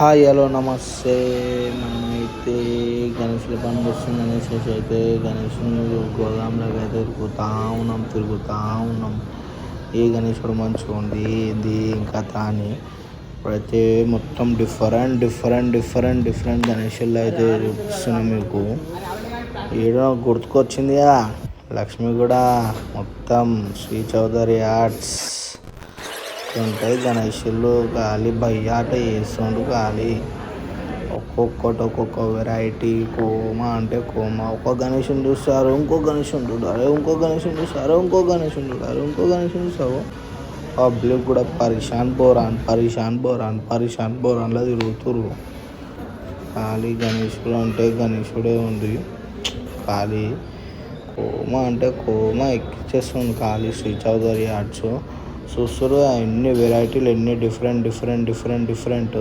Hi hello నమస్తే. మనమైతే గణేష్ల పని వస్తుంది అనేసి అయితే గణేష్ గోదాంలోకి అయితే తిరుగుతూ ఉన్నాం తిరుగుతూ ఉన్నాం. ఏ గణేశుడు మంచిగా ఉంది ఏంది ఇంకా తాని ఇప్పుడైతే మొత్తం డిఫరెంట్ డిఫరెంట్ డిఫరెంట్ డిఫరెంట్ గణేషుల్లో అయితే చూపిస్తున్నాం మీకు. ఏడో గుర్తుకొచ్చిందిగా? లక్ష్మి కూడా మొత్తం శ్రీ చౌదరి ఆర్ట్స్ ఉంటాయి. గణేషులు గాలి బయ్యాట వేస్తుండు గాలి ఒక్కొక్కటి ఒక్కొక్క వెరైటీ కోమ అంటే కోమ. ఒక్క గణేషుని చూస్తారు ఇంకో గణేషుని చూడాలి ఇంకో గణేషుని చూస్తారు ఇంకో గణేషుని చూడాలి ఇంకో గణేషుని చూస్తావు పబ్లిక్ కూడా పరిషాన్ బోరాన్ పరిషాన్ బోరాన్ పరిషాన్ బోరాన్లో తిరుగుతురు ఖాళీ గణేశుడు అంటే గణేశుడే ఉంది ఖాళీ కోమ అంటే కోమ ఎక్కిచ్చేస్తుంది ఖాళీ శ్రీ చౌదరి ఆర్ట్స్ చూస్తారు ఎన్ని వెరైటీలు ఎన్ని డిఫరెంట్ డిఫరెంట్ డిఫరెంట్ డిఫరెంట్